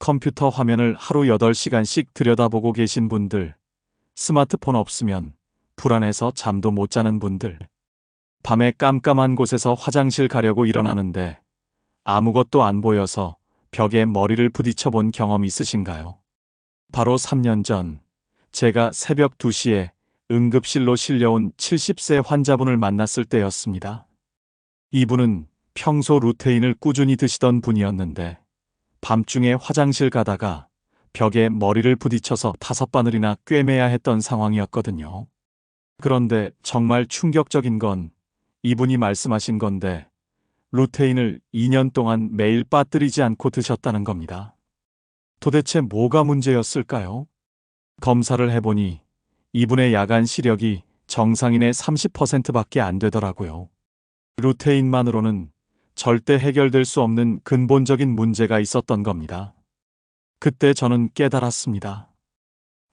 컴퓨터 화면을 하루 8시간씩 들여다보고 계신 분들, 스마트폰 없으면 불안해서 잠도 못 자는 분들, 밤에 깜깜한 곳에서 화장실 가려고 일어나는데 아무것도 안 보여서 벽에 머리를 부딪혀 본 경험 있으신가요? 바로 3년 전 제가 새벽 2시에 응급실로 실려온 70세 환자분을 만났을 때였습니다. 이분은 평소 루테인을 꾸준히 드시던 분이었는데 밤중에 화장실 가다가 벽에 머리를 부딪혀서 다섯 바늘이나 꿰매야 했던 상황이었거든요. 그런데 정말 충격적인 건 이분이 말씀하신 건데 루테인을 2년 동안 매일 빠뜨리지 않고 드셨다는 겁니다. 도대체 뭐가 문제였을까요? 검사를 해보니 이분의 야간 시력이 정상인의 30%밖에 안 되더라고요. 루테인만으로는 절대 해결될 수 없는 근본적인 문제가 있었던 겁니다. 그때 저는 깨달았습니다.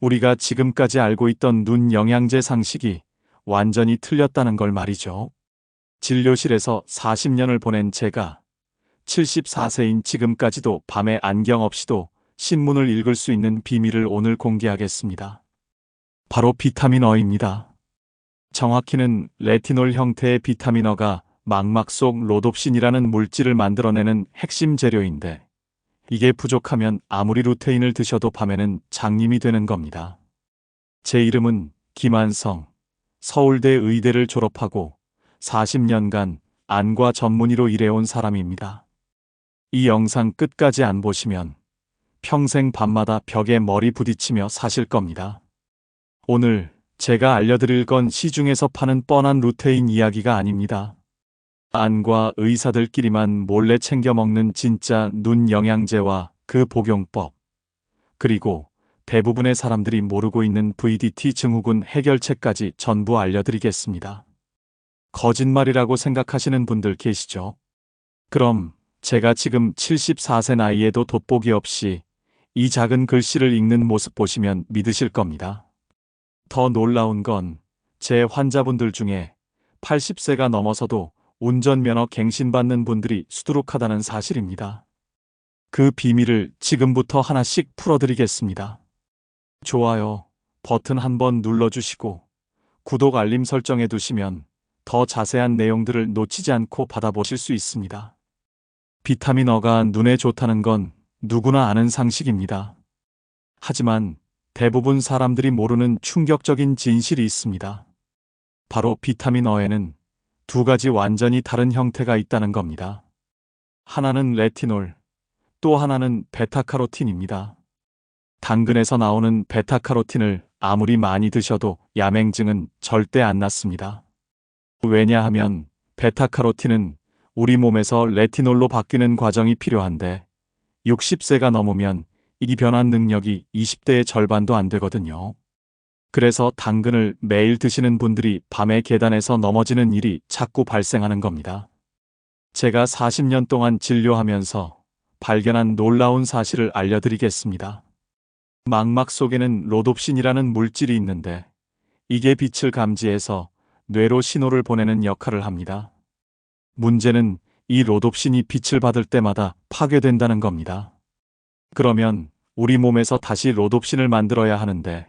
우리가 지금까지 알고 있던 눈 영양제 상식이 완전히 틀렸다는 걸 말이죠. 진료실에서 40년을 보낸 제가 74세인 지금까지도 밤에 안경 없이도 신문을 읽을 수 있는 비밀을 오늘 공개하겠습니다. 바로 비타민 어입니다. 정확히는 레티놀 형태의 비타민 어가 망막 속 로놉신이라는 물질을 만들어내는 핵심 재료인데 이게 부족하면 아무리 루테인을 드셔도 밤에는 장님이 되는 겁니다. 제 이름은 김한성, 서울대 의대를 졸업하고 40년간 안과 전문의로 일해온 사람입니다. 이 영상 끝까지 안 보시면 평생 밤마다 벽에 머리 부딪히며 사실 겁니다. 오늘 제가 알려드릴 건 시중에서 파는 뻔한 루테인 이야기가 아닙니다. 안과 의사들끼리만 몰래 챙겨 먹는 진짜 눈 영양제와 그 복용법. 그리고 대부분의 사람들이 모르고 있는 VDT 증후군 해결책까지 전부 알려드리겠습니다. 거짓말이라고 생각하시는 분들 계시죠? 그럼 제가 지금 74세 나이에도 돋보기 없이 이 작은 글씨를 읽는 모습 보시면 믿으실 겁니다. 더 놀라운 건 제 환자분들 중에 80세가 넘어서도 운전면허 갱신받는 분들이 수두룩하다는 사실입니다. 그 비밀을 지금부터 하나씩 풀어드리겠습니다. 좋아요 버튼 한번 눌러주시고 구독 알림 설정해 두시면 더 자세한 내용들을 놓치지 않고 받아보실 수 있습니다. 비타민 어가 눈에 좋다는 건 누구나 아는 상식입니다. 하지만 대부분 사람들이 모르는 충격적인 진실이 있습니다. 바로 비타민 어에는 두 가지 완전히 다른 형태가 있다는 겁니다. 하나는 레티놀, 또 하나는 베타카로틴입니다. 당근에서 나오는 베타카로틴을 아무리 많이 드셔도 야맹증은 절대 안 낫습니다. 왜냐하면 베타카로틴은 우리 몸에서 레티놀로 바뀌는 과정이 필요한데 60세가 넘으면 이 변환 능력이 20대의 절반도 안 되거든요. 그래서 당근을 매일 드시는 분들이 밤에 계단에서 넘어지는 일이 자꾸 발생하는 겁니다. 제가 40년 동안 진료하면서 발견한 놀라운 사실을 알려드리겠습니다. 망막 속에는 로놉신이라는 물질이 있는데 이게 빛을 감지해서 뇌로 신호를 보내는 역할을 합니다. 문제는 이 로놉신이 빛을 받을 때마다 파괴된다는 겁니다. 그러면 우리 몸에서 다시 로놉신을 만들어야 하는데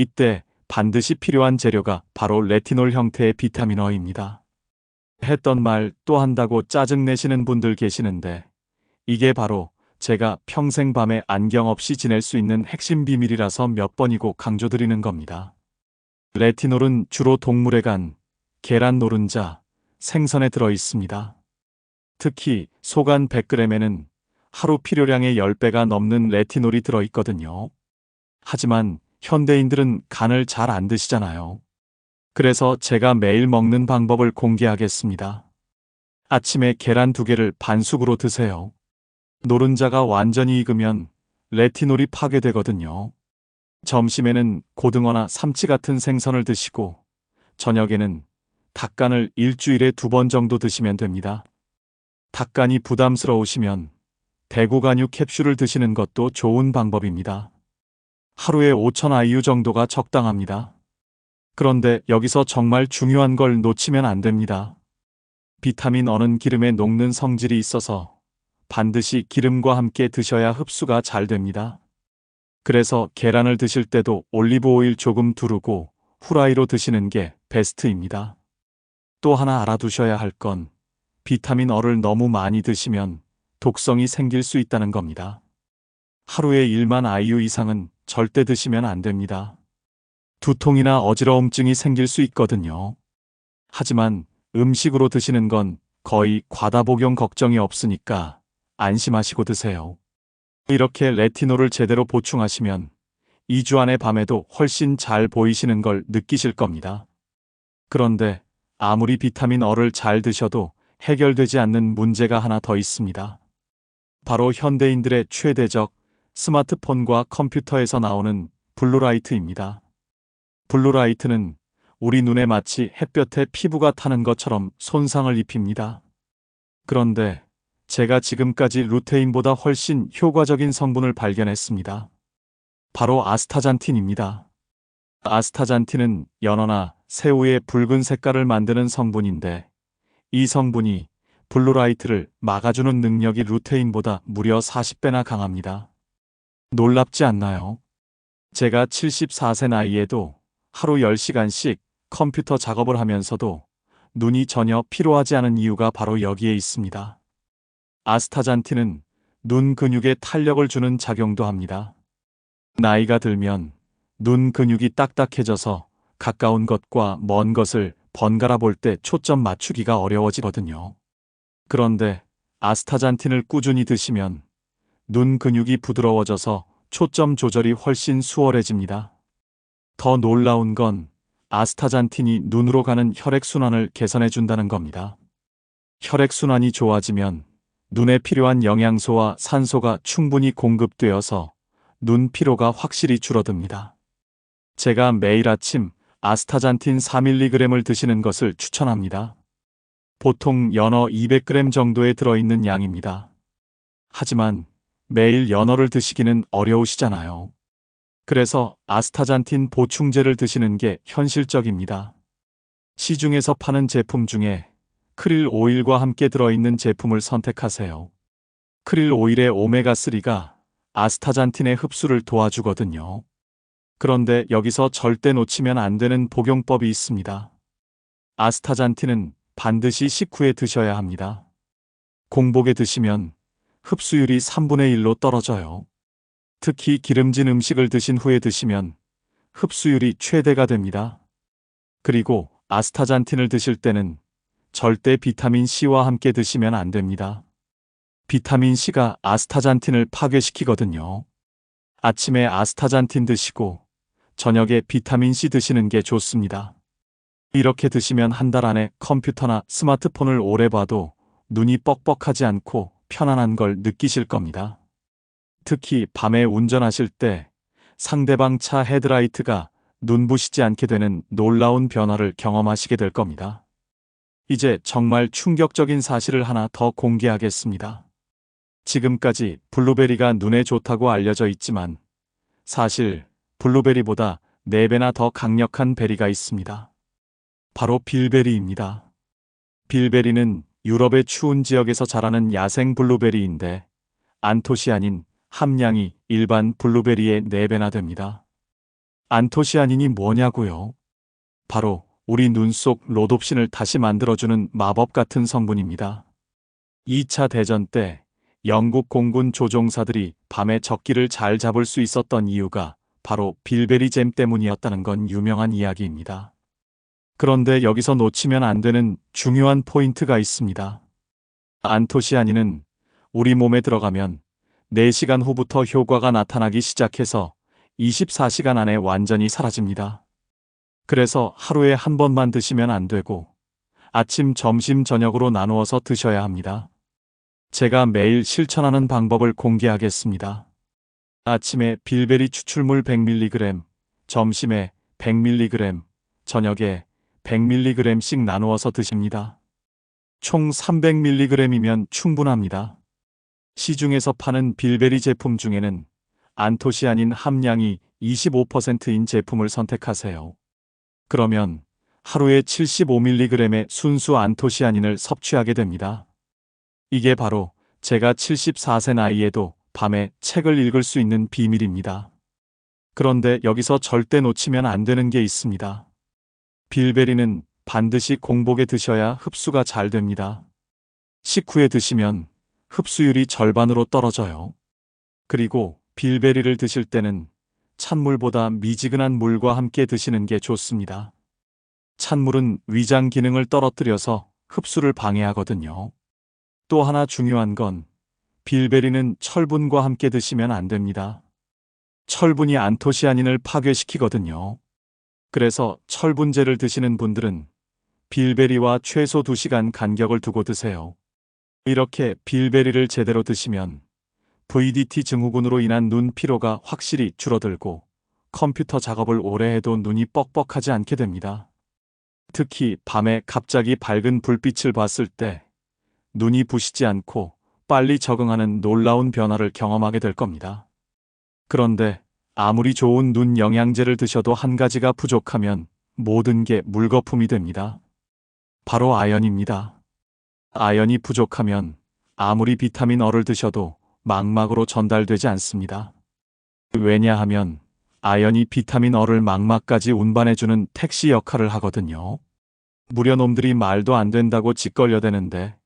이때 반드시 필요한 재료가 바로 레티놀 형태의 비타민어입니다. 했던 말 또 한다고 짜증내시는 분들 계시는데 이게 바로 제가 평생 밤에 안경 없이 지낼 수 있는 핵심 비밀이라서 몇 번이고 강조드리는 겁니다. 레티놀은 주로 동물의 간, 계란 노른자, 생선에 들어 있습니다. 특히 소간 100g에는 하루 필요량의 10배가 넘는 레티놀이 들어 있거든요. 하지만 현대인들은 간을 잘 안 드시잖아요. 그래서 제가 매일 먹는 방법을 공개하겠습니다. 아침에 계란 두 개를 반숙으로 드세요. 노른자가 완전히 익으면 레티놀이 파괴되거든요. 점심에는 고등어나 삼치 같은 생선을 드시고 저녁에는 닭간을 일주일에 두 번 정도 드시면 됩니다. 닭간이 부담스러우시면 대구간유 캡슐을 드시는 것도 좋은 방법입니다. 하루에 5천 IU 정도가 적당합니다. 그런데 여기서 정말 중요한 걸 놓치면 안 됩니다. 비타민 어는 기름에 녹는 성질이 있어서 반드시 기름과 함께 드셔야 흡수가 잘 됩니다. 그래서 계란을 드실 때도 올리브 오일 조금 두르고 후라이로 드시는 게 베스트입니다. 또 하나 알아두셔야 할 건 비타민 어를 너무 많이 드시면 독성이 생길 수 있다는 겁니다. 하루에 1만 IU 이상은 절대 드시면 안 됩니다. 두통이나 어지러움증이 생길 수 있거든요. 하지만 음식으로 드시는 건 거의 과다 복용 걱정이 없으니까 안심하시고 드세요. 이렇게 레티놀을 제대로 보충하시면 2주 안에 밤에도 훨씬 잘 보이시는 걸 느끼실 겁니다. 그런데 아무리 비타민 어를 잘 드셔도 해결되지 않는 문제가 하나 더 있습니다. 바로 현대인들의 최대적 스마트폰과 컴퓨터에서 나오는 블루라이트입니다. 블루라이트는 우리 눈에 마치 햇볕에 피부가 타는 것처럼 손상을 입힙니다. 그런데 제가 지금까지 루테인보다 훨씬 효과적인 성분을 발견했습니다. 바로 아스타잔틴입니다. 아스타잔틴은 연어나 새우의 붉은 색깔을 만드는 성분인데 이 성분이 블루라이트를 막아주는 능력이 루테인보다 무려 40배나 강합니다. 놀랍지 않나요? 제가 74세 나이에도 하루 10시간씩 컴퓨터 작업을 하면서도 눈이 전혀 피로하지 않은 이유가 바로 여기에 있습니다. 아스타잔틴은 눈 근육에 탄력을 주는 작용도 합니다. 나이가 들면 눈 근육이 딱딱해져서 가까운 것과 먼 것을 번갈아 볼 때 초점 맞추기가 어려워지거든요. 그런데 아스타잔틴을 꾸준히 드시면 눈 근육이 부드러워져서 초점 조절이 훨씬 수월해집니다. 더 놀라운 건 아스타잔틴이 눈으로 가는 혈액순환을 개선해 준다는 겁니다. 혈액순환이 좋아지면 눈에 필요한 영양소와 산소가 충분히 공급되어서 눈 피로가 확실히 줄어듭니다. 제가 매일 아침 아스타잔틴 4mg을 드시는 것을 추천합니다. 보통 연어 200g 정도에 들어있는 양입니다. 하지만 매일 연어를 드시기는 어려우시잖아요. 그래서 아스타잔틴 보충제를 드시는 게 현실적입니다. 시중에서 파는 제품 중에 크릴 오일과 함께 들어있는 제품을 선택하세요. 크릴 오일의 오메가3가 아스타잔틴의 흡수를 도와주거든요. 그런데 여기서 절대 놓치면 안 되는 복용법이 있습니다. 아스타잔틴은 반드시 식후에 드셔야 합니다. 공복에 드시면 흡수율이 3분의 1로 떨어져요. 특히 기름진 음식을 드신 후에 드시면 흡수율이 최대가 됩니다. 그리고 아스타잔틴을 드실 때는 절대 비타민 C와 함께 드시면 안 됩니다. 비타민 C가 아스타잔틴을 파괴시키거든요. 아침에 아스타잔틴 드시고 저녁에 비타민 C 드시는 게 좋습니다. 이렇게 드시면 한 달 안에 컴퓨터나 스마트폰을 오래 봐도 눈이 뻑뻑하지 않고 편안한 걸 느끼실 겁니다. 특히 밤에 운전하실 때 상대방 차 헤드라이트가 눈부시지 않게 되는 놀라운 변화를 경험하시게 될 겁니다. 이제 정말 충격적인 사실을 하나 더 공개하겠습니다. 지금까지 블루베리가 눈에 좋다고 알려져 있지만 사실 블루베리보다 4배나 더 강력한 베리가 있습니다. 바로 빌베리입니다. 빌베리는 유럽의 추운 지역에서 자라는 야생 블루베리인데 안토시아닌 함량이 일반 블루베리의 4배나 됩니다. 안토시아닌이 뭐냐고요? 바로 우리 눈 속 로놉신을 다시 만들어주는 마법 같은 성분입니다. 2차 대전 때 영국 공군 조종사들이 밤에 적기를 잘 잡을 수 있었던 이유가 바로 빌베리잼 때문이었다는 건 유명한 이야기입니다. 그런데 여기서 놓치면 안 되는 중요한 포인트가 있습니다. 안토시아닌은 우리 몸에 들어가면 4시간 후부터 효과가 나타나기 시작해서 24시간 안에 완전히 사라집니다. 그래서 하루에 한 번만 드시면 안 되고 아침, 점심, 저녁으로 나누어서 드셔야 합니다. 제가 매일 실천하는 방법을 공개하겠습니다. 아침에 빌베리 추출물 100mg, 점심에 100mg, 저녁에 100mg씩 나누어서 드십니다. 총 300mg이면 충분합니다. 시중에서 파는 빌베리 제품 중에는 안토시아닌 함량이 25%인 제품을 선택하세요. 그러면 하루에 75mg의 순수 안토시아닌을 섭취하게 됩니다. 이게 바로 제가 74세 나이에도 밤에 책을 읽을 수 있는 비밀입니다. 그런데 여기서 절대 놓치면 안 되는 게 있습니다. 빌베리는 반드시 공복에 드셔야 흡수가 잘 됩니다. 식후에 드시면 흡수율이 절반으로 떨어져요. 그리고 빌베리를 드실 때는 찬물보다 미지근한 물과 함께 드시는 게 좋습니다. 찬물은 위장 기능을 떨어뜨려서 흡수를 방해하거든요. 또 하나 중요한 건 빌베리는 철분과 함께 드시면 안 됩니다. 철분이 안토시아닌을 파괴시키거든요. 그래서 철분제를 드시는 분들은 빌베리와 최소 2시간 간격을 두고 드세요. 이렇게 빌베리를 제대로 드시면 VDT 증후군으로 인한 눈 피로가 확실히 줄어들고 컴퓨터 작업을 오래 해도 눈이 뻑뻑하지 않게 됩니다. 특히 밤에 갑자기 밝은 불빛을 봤을 때 눈이 부시지 않고 빨리 적응하는 놀라운 변화를 경험하게 될 겁니다. 그런데 아무리 좋은 눈 영양제를 드셔도 한 가지가 부족하면 모든 게 물거품이 됩니다. 바로 아연입니다. 아연이 부족하면 아무리 비타민 어를 드셔도 망막으로 전달되지 않습니다. 왜냐하면 아연이 비타민 어를 망막까지 운반해주는 택시 역할을 하거든요. 무려 놈들이 말도 안 된다고 짓걸려대는데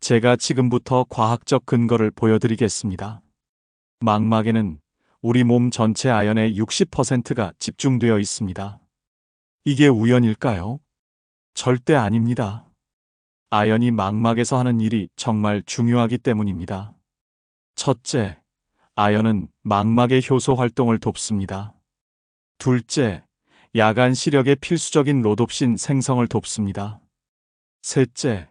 제가 지금부터 과학적 근거를 보여드리겠습니다. 망막에는 우리 몸 전체 아연의 60%가 집중되어 있습니다. 이게 우연일까요? 절대 아닙니다. 아연이 망막에서 하는 일이 정말 중요하기 때문입니다. 첫째, 아연은 망막의 효소 활동을 돕습니다. 둘째, 야간 시력의 필수적인 로놉신 생성을 돕습니다. 셋째,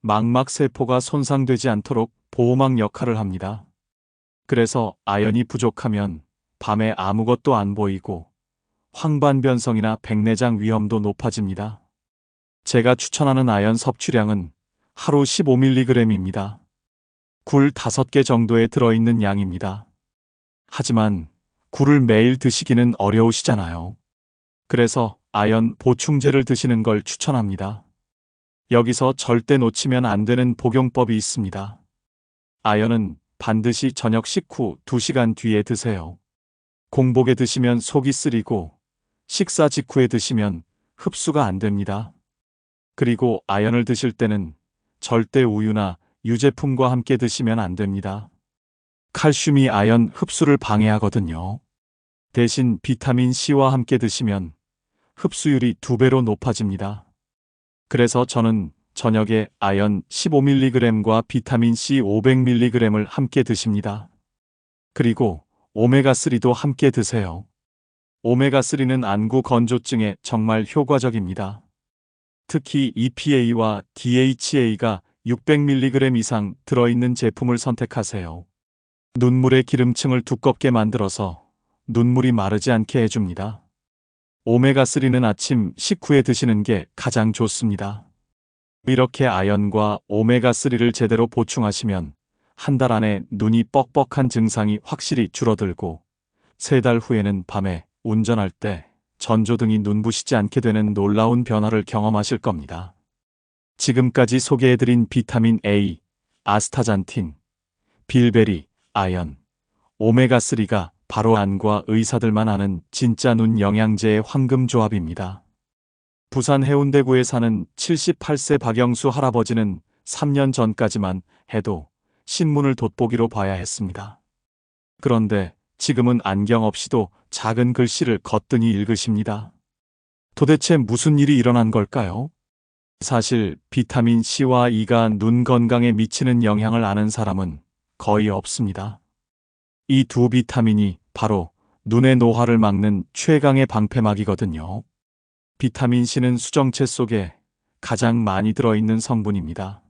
망막 세포가 손상되지 않도록 보호막 역할을 합니다. 그래서 아연이 부족하면 밤에 아무것도 안 보이고 황반변성이나 백내장 위험도 높아집니다. 제가 추천하는 아연 섭취량은 하루 15mg입니다. 굴 5개 정도에 들어있는 양입니다. 하지만 굴을 매일 드시기는 어려우시잖아요. 그래서 아연 보충제를 드시는 걸 추천합니다. 여기서 절대 놓치면 안 되는 복용법이 있습니다. 아연은 반드시 저녁 식후 2시간 뒤에 드세요. 공복에 드시면 속이 쓰리고 식사 직후에 드시면 흡수가 안 됩니다. 그리고 아연을 드실 때는 절대 우유나 유제품과 함께 드시면 안 됩니다. 칼슘이 아연 흡수를 방해하거든요. 대신 비타민 C와 함께 드시면 흡수율이 두 배로 높아집니다. 그래서 저는 저녁에 아연 15mg과 비타민 C 500mg을 함께 드십니다. 그리고 오메가3도 함께 드세요. 오메가3는 안구 건조증에 정말 효과적입니다. 특히 EPA와 DHA가 600mg 이상 들어있는 제품을 선택하세요. 눈물의 기름층을 두껍게 만들어서 눈물이 마르지 않게 해줍니다. 오메가3는 아침 식후에 드시는 게 가장 좋습니다. 이렇게 아연과 오메가3를 제대로 보충하시면 한 달 안에 눈이 뻑뻑한 증상이 확실히 줄어들고 세 달 후에는 밤에 운전할 때 전조등이 눈부시지 않게 되는 놀라운 변화를 경험하실 겁니다. 지금까지 소개해드린 비타민 A, 아스타잔틴, 빌베리, 아연, 오메가3가 바로 안과 의사들만 아는 진짜 눈 영양제의 황금 조합입니다. 부산 해운대구에 사는 78세 박영수 할아버지는 3년 전까지만 해도 신문을 돋보기로 봐야 했습니다. 그런데 지금은 안경 없이도 작은 글씨를 거뜬히 읽으십니다. 도대체 무슨 일이 일어난 걸까요? 사실 비타민 C와 E가 눈 건강에 미치는 영향을 아는 사람은 거의 없습니다. 이 두 비타민이 바로 눈의 노화를 막는 최강의 방패막이거든요. 비타민 C는 수정체 속에 가장 많이 들어있는 성분입니다.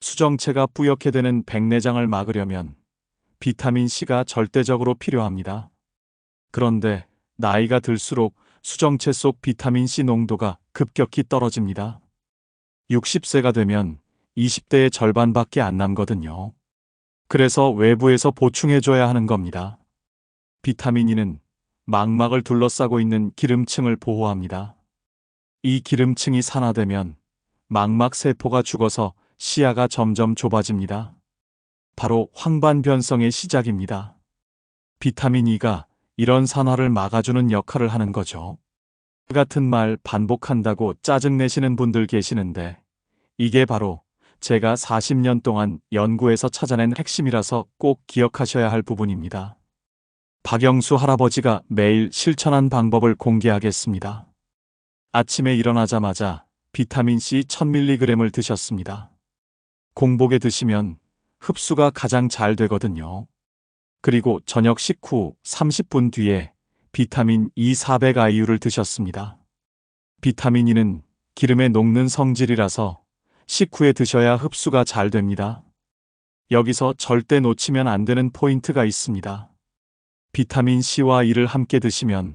수정체가 뿌옇게 되는 백내장을 막으려면 비타민 C가 절대적으로 필요합니다. 그런데 나이가 들수록 수정체 속 비타민 C 농도가 급격히 떨어집니다. 60세가 되면 20대의 절반밖에 안 남거든요. 그래서 외부에서 보충해줘야 하는 겁니다. 비타민 E는 망막을 둘러싸고 있는 기름층을 보호합니다. 이 기름층이 산화되면 망막 세포가 죽어서 시야가 점점 좁아집니다. 바로 황반변성의 시작입니다. 비타민 E가 이런 산화를 막아주는 역할을 하는 거죠. 같은 말 반복한다고 짜증내시는 분들 계시는데 이게 바로 제가 40년 동안 연구에서 찾아낸 핵심이라서 꼭 기억하셔야 할 부분입니다. 박영수 할아버지가 매일 실천한 방법을 공개하겠습니다. 아침에 일어나자마자 비타민C 1000mg을 드셨습니다. 공복에 드시면 흡수가 가장 잘 되거든요. 그리고 저녁 식후 30분 뒤에 비타민 E 400IU를 드셨습니다. 비타민 E는 기름에 녹는 성질이라서 식후에 드셔야 흡수가 잘 됩니다. 여기서 절대 놓치면 안 되는 포인트가 있습니다. 비타민 C와 E를 함께 드시면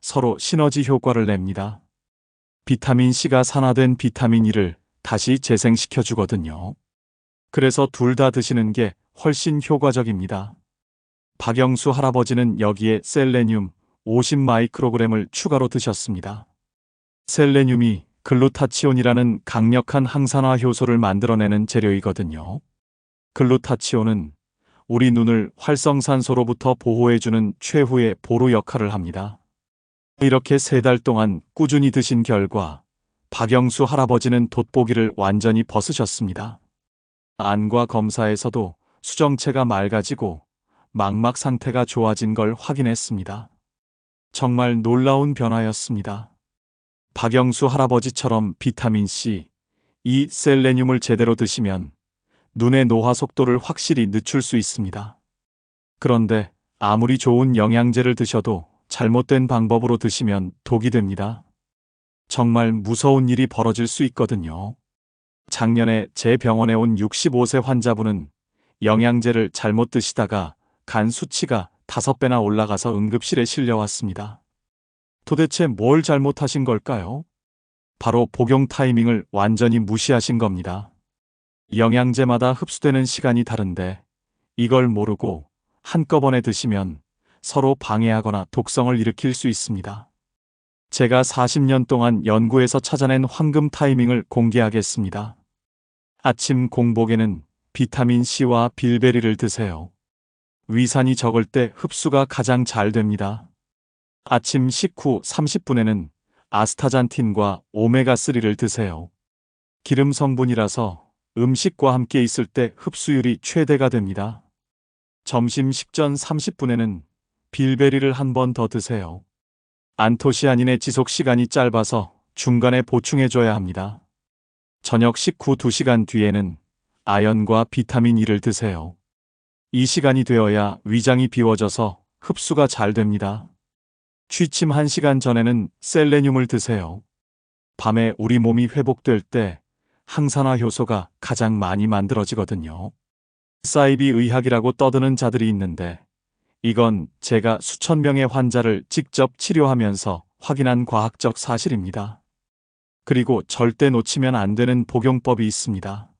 서로 시너지 효과를 냅니다. 비타민 C가 산화된 비타민 E를 다시 재생시켜 주거든요. 그래서 둘 다 드시는 게 훨씬 효과적입니다. 박영수 할아버지는 여기에 셀레늄 50 마이크로그램을 추가로 드셨습니다. 셀레늄이 글루타치온이라는 강력한 항산화 효소를 만들어내는 재료이거든요. 글루타치온은 우리 눈을 활성산소로부터 보호해주는 최후의 보루 역할을 합니다. 이렇게 세 달 동안 꾸준히 드신 결과 박영수 할아버지는 돋보기를 완전히 벗으셨습니다. 안과 검사에서도 수정체가 맑아지고 망막 상태가 좋아진 걸 확인했습니다. 정말 놀라운 변화였습니다. 박영수 할아버지처럼 비타민C, 이 셀레늄을 제대로 드시면 눈의 노화 속도를 확실히 늦출 수 있습니다. 그런데 아무리 좋은 영양제를 드셔도 잘못된 방법으로 드시면 독이 됩니다. 정말 무서운 일이 벌어질 수 있거든요. 작년에 제 병원에 온 65세 환자분은 영양제를 잘못 드시다가 간 수치가 5배나 올라가서 응급실에 실려왔습니다. 도대체 뭘 잘못하신 걸까요? 바로 복용 타이밍을 완전히 무시하신 겁니다. 영양제마다 흡수되는 시간이 다른데 이걸 모르고 한꺼번에 드시면 서로 방해하거나 독성을 일으킬 수 있습니다. 제가 40년 동안 연구에서 찾아낸 황금 타이밍을 공개하겠습니다. 아침 공복에는 비타민 C와 빌베리를 드세요. 위산이 적을 때 흡수가 가장 잘 됩니다. 아침 식후 30분에는 아스타잔틴과 오메가3를 드세요. 기름 성분이라서 음식과 함께 있을 때 흡수율이 최대가 됩니다. 점심 식전 30분에는 빌베리를 한 번 더 드세요. 안토시아닌의 지속 시간이 짧아서 중간에 보충해줘야 합니다. 저녁 식후 2시간 뒤에는 아연과 비타민 E를 드세요. 이 시간이 되어야 위장이 비워져서 흡수가 잘 됩니다. 취침 1시간 전에는 셀레늄을 드세요. 밤에 우리 몸이 회복될 때 항산화 효소가 가장 많이 만들어지거든요. 사이비 의학이라고 떠드는 자들이 있는데 이건 제가 수천 명의 환자를 직접 치료하면서 확인한 과학적 사실입니다. 그리고 절대 놓치면 안 되는 복용법이 있습니다.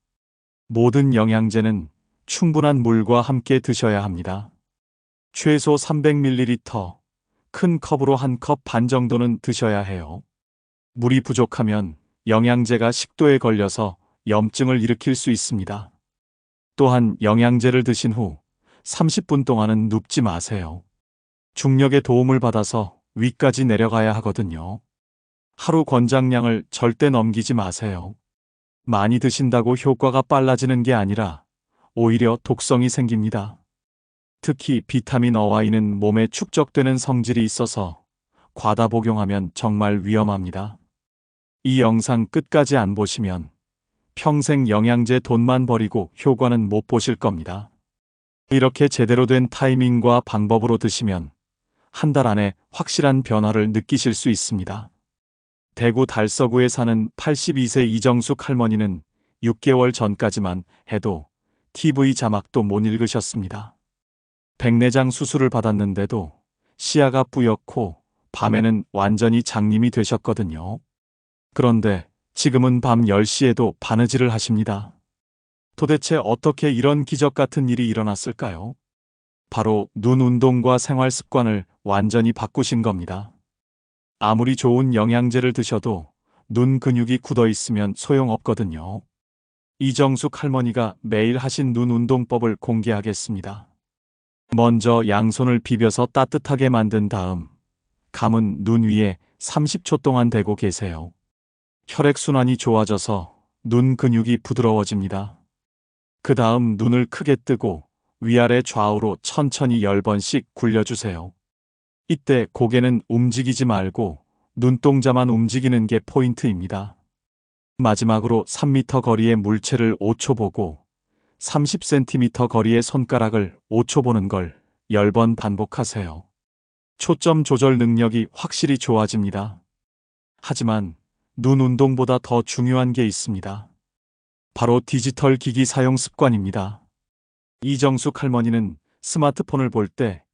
모든 영양제는 충분한 물과 함께 드셔야 합니다. 최소 300ml, 큰 컵으로 한 컵 반 정도는 드셔야 해요. 물이 부족하면 영양제가 식도에 걸려서 염증을 일으킬 수 있습니다. 또한 영양제를 드신 후 30분 동안은 눕지 마세요. 중력의 도움을 받아서 위까지 내려가야 하거든요. 하루 권장량을 절대 넘기지 마세요. 많이 드신다고 효과가 빨라지는 게 아니라 오히려 독성이 생깁니다. 특히 비타민 어와 이는 몸에 축적되는 성질이 있어서 과다 복용하면 정말 위험합니다. 이 영상 끝까지 안 보시면 평생 영양제 돈만 버리고 효과는 못 보실 겁니다. 이렇게 제대로 된 타이밍과 방법으로 드시면 한 달 안에 확실한 변화를 느끼실 수 있습니다. 대구 달서구에 사는 82세 이정숙 할머니는 6개월 전까지만 해도 TV 자막도 못 읽으셨습니다. 백내장 수술을 받았는데도 시야가 뿌옇고 밤에는 완전히 장님이 되셨거든요. 그런데 지금은 밤 10시에도 바느질을 하십니다. 도대체 어떻게 이런 기적 같은 일이 일어났을까요? 바로 눈 운동과 생활 습관을 완전히 바꾸신 겁니다. 아무리 좋은 영양제를 드셔도 눈 근육이 굳어 있으면 소용없거든요. 이정숙 할머니가 매일 하신 눈 운동법을 공개하겠습니다. 먼저 양손을 비벼서 따뜻하게 만든 다음 감은 눈 위에 30초 동안 대고 계세요. 혈액순환이 좋아져서 눈 근육이 부드러워집니다. 그 다음 눈을 크게 뜨고 위아래 좌우로 천천히 10번씩 굴려주세요. 이때 고개는 움직이지 말고 눈동자만 움직이는 게 포인트입니다. 마지막으로 3m 거리의 물체를 5초 보고 30cm 거리의 손가락을 5초 보는 걸 10번 반복하세요. 초점 조절 능력이 확실히 좋아집니다. 하지만 눈 운동보다 더 중요한 게 있습니다. 바로 디지털 기기 사용 습관입니다. 이정숙 할머니는 스마트폰을 볼 때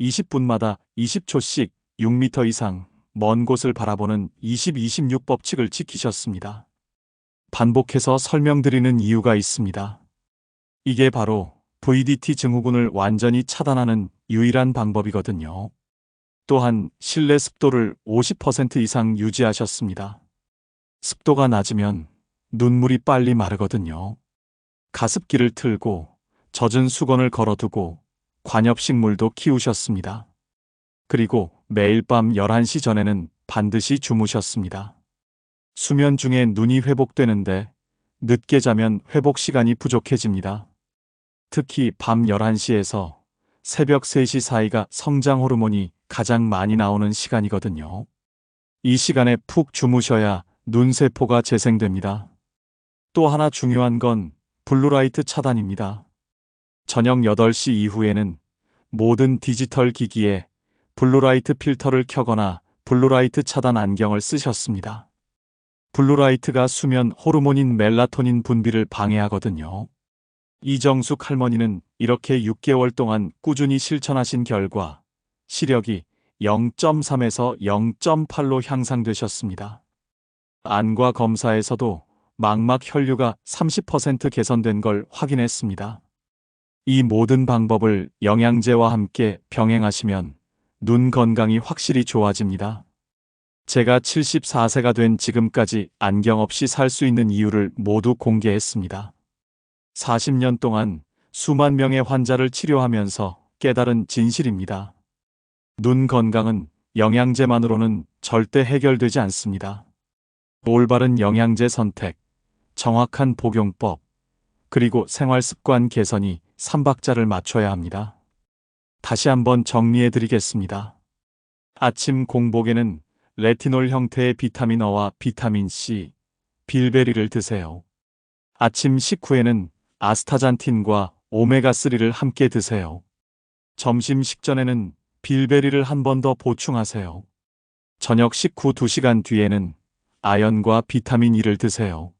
20분마다 20초씩 6m 이상 먼 곳을 바라보는 20-26 법칙을 지키셨습니다. 반복해서 설명드리는 이유가 있습니다. 이게 바로 VDT 증후군을 완전히 차단하는 유일한 방법이거든요. 또한 실내 습도를 50% 이상 유지하셨습니다. 습도가 낮으면 눈물이 빨리 마르거든요. 가습기를 틀고 젖은 수건을 걸어두고 관엽식물도 키우셨습니다. 그리고 매일 밤 11시 전에는 반드시 주무셨습니다. 수면 중에 눈이 회복되는데 늦게 자면 회복 시간이 부족해집니다. 특히 밤 11시에서 새벽 3시 사이가 성장 호르몬이 가장 많이 나오는 시간이거든요. 이 시간에 푹 주무셔야 눈세포가 재생됩니다. 또 하나 중요한 건 블루라이트 차단입니다. 저녁 8시 이후에는 모든 디지털 기기에 블루라이트 필터를 켜거나 블루라이트 차단 안경을 쓰셨습니다. 블루라이트가 수면 호르몬인 멜라토닌 분비를 방해하거든요. 이정숙 할머니는 이렇게 6개월 동안 꾸준히 실천하신 결과 시력이 0.3에서 0.8로 향상되셨습니다. 안과 검사에서도 망막 혈류가 30% 개선된 걸 확인했습니다. 이 모든 방법을 영양제와 함께 병행하시면 눈 건강이 확실히 좋아집니다. 제가 74세가 된 지금까지 안경 없이 살 수 있는 이유를 모두 공개했습니다. 40년 동안 수만 명의 환자를 치료하면서 깨달은 진실입니다. 눈 건강은 영양제만으로는 절대 해결되지 않습니다. 올바른 영양제 선택, 정확한 복용법, 그리고 생활 습관 개선이 3박자를 맞춰야 합니다. 다시 한번 정리해 드리겠습니다. 아침 공복에는 레티놀 형태의 비타민 어와 비타민 C, 빌베리를 드세요. 아침 식후에는 아스타잔틴과 오메가3를 함께 드세요. 점심 식전에는 빌베리를 한 번 더 보충하세요. 저녁 식후 2시간 뒤에는 아연과 비타민 E를 드세요.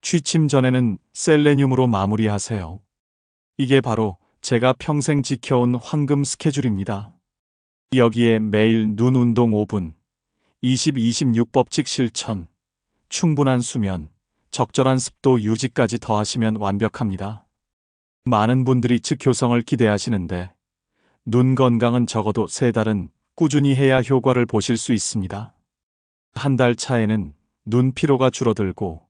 취침 전에는 셀레늄으로 마무리하세요. 이게 바로 제가 평생 지켜온 황금 스케줄입니다. 여기에 매일 눈 운동 5분, 20-26 법칙 실천, 충분한 수면, 적절한 습도 유지까지 더하시면 완벽합니다. 많은 분들이 즉효성을 기대하시는데 눈 건강은 적어도 세 달은 꾸준히 해야 효과를 보실 수 있습니다. 한 달 차에는 눈 피로가 줄어들고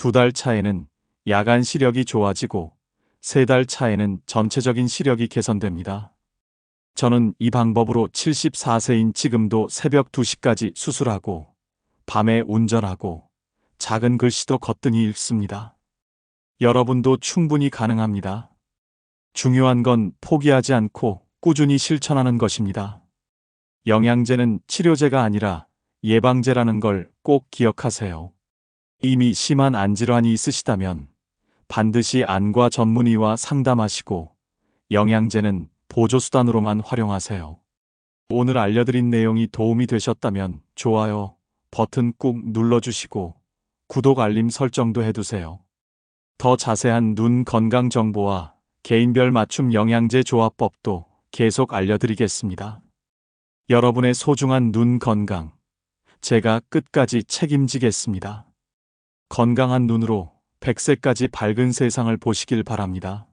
두 달 차에는 야간 시력이 좋아지고 세 달 차에는 전체적인 시력이 개선됩니다. 저는 이 방법으로 74세인 지금도 새벽 2시까지 수술하고 밤에 운전하고 작은 글씨도 거뜬히 읽습니다. 여러분도 충분히 가능합니다. 중요한 건 포기하지 않고 꾸준히 실천하는 것입니다. 영양제는 치료제가 아니라 예방제라는 걸 꼭 기억하세요. 이미 심한 안질환이 있으시다면 반드시 안과 전문의와 상담하시고 영양제는 보조수단으로만 활용하세요. 오늘 알려드린 내용이 도움이 되셨다면 좋아요 버튼 꾹 눌러주시고 구독 알림 설정도 해두세요. 더 자세한 눈 건강 정보와 개인별 맞춤 영양제 조합법도 계속 알려드리겠습니다. 여러분의 소중한 눈 건강, 제가 끝까지 책임지겠습니다. 건강한 눈으로 100세까지 밝은 세상을 보시길 바랍니다.